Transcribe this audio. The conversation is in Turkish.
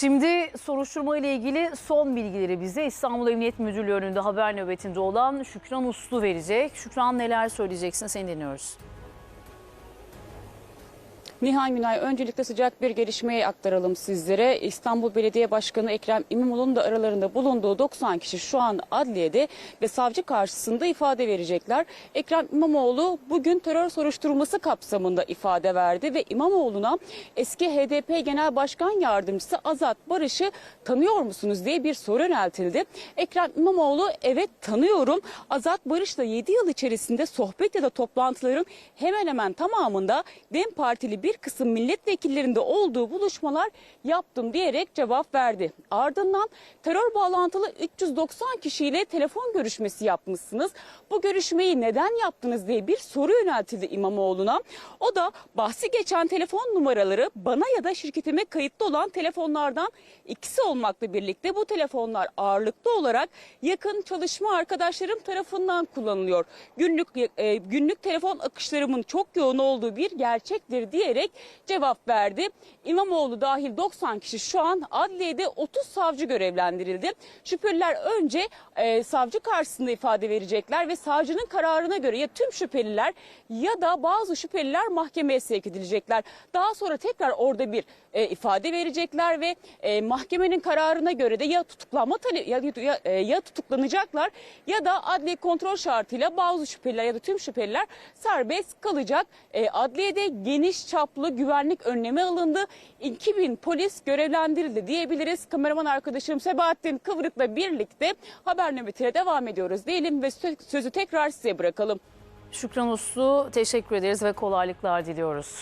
Şimdi soruşturma ile ilgili son bilgileri bize İstanbul Emniyet Müdürlüğü önünde haber nöbetinde olan Şükran Uslu verecek. Şükran neler söyleyeceksin seni dinliyoruz. Nihan Günay öncelikle sıcak bir gelişmeyi aktaralım sizlere. İstanbul Belediye Başkanı Ekrem İmamoğlu'nun da aralarında bulunduğu 90 kişi şu an adliyede ve savcı karşısında ifade verecekler. Ekrem İmamoğlu bugün terör soruşturması kapsamında ifade verdi ve İmamoğlu'na eski HDP Genel Başkan Yardımcısı Azat Barış'ı tanıyor musunuz diye bir soru yöneltildi. Ekrem İmamoğlu evet tanıyorum. Azat Barış'la 7 yıl içerisinde sohbet ya da toplantıların hemen hemen tamamında DEM Partili bir kısım milletvekillerinde olduğu buluşmalar yaptım diyerek cevap verdi. Ardından terör bağlantılı 390 kişiyle telefon görüşmesi yapmışsınız. Bu görüşmeyi neden yaptınız diye bir soru yöneltildi İmamoğlu'na. O da bahsi geçen telefon numaraları bana ya da şirketime kayıtlı olan telefonlardan ikisi olmakla birlikte bu telefonlar ağırlıklı olarak yakın çalışma arkadaşlarım tarafından kullanılıyor. Günlük e, günlük telefon akışlarımın çok yoğun olduğu bir gerçektir diyerek cevap verdi. İmamoğlu dahil 90 kişi şu an adliyede 30 savcı görevlendirildi. Şüpheliler önce e, savcı karşısında ifade verecekler ve savcının kararına göre ya tüm şüpheliler ya da bazı şüpheliler mahkemeye sevk edilecekler. Daha sonra tekrar orada bir e, ifade verecekler ve e, mahkemenin kararına göre de ya tutuklanma tale- ya, ya, e, ya tutuklanacaklar ya da adli kontrol şartıyla bazı şüpheliler ya da tüm şüpheliler serbest kalacak. E, adliyede geniş çaplı güvenlik önlemi alındı. 2000 polis görevlendirildi diyebiliriz. Kameraman arkadaşım Sebahattin Kıvrık'la birlikte haber nöbetine devam ediyoruz diyelim ve sö- sözü tekrar size bırakalım. Şükran Uslu teşekkür ederiz ve kolaylıklar diliyoruz.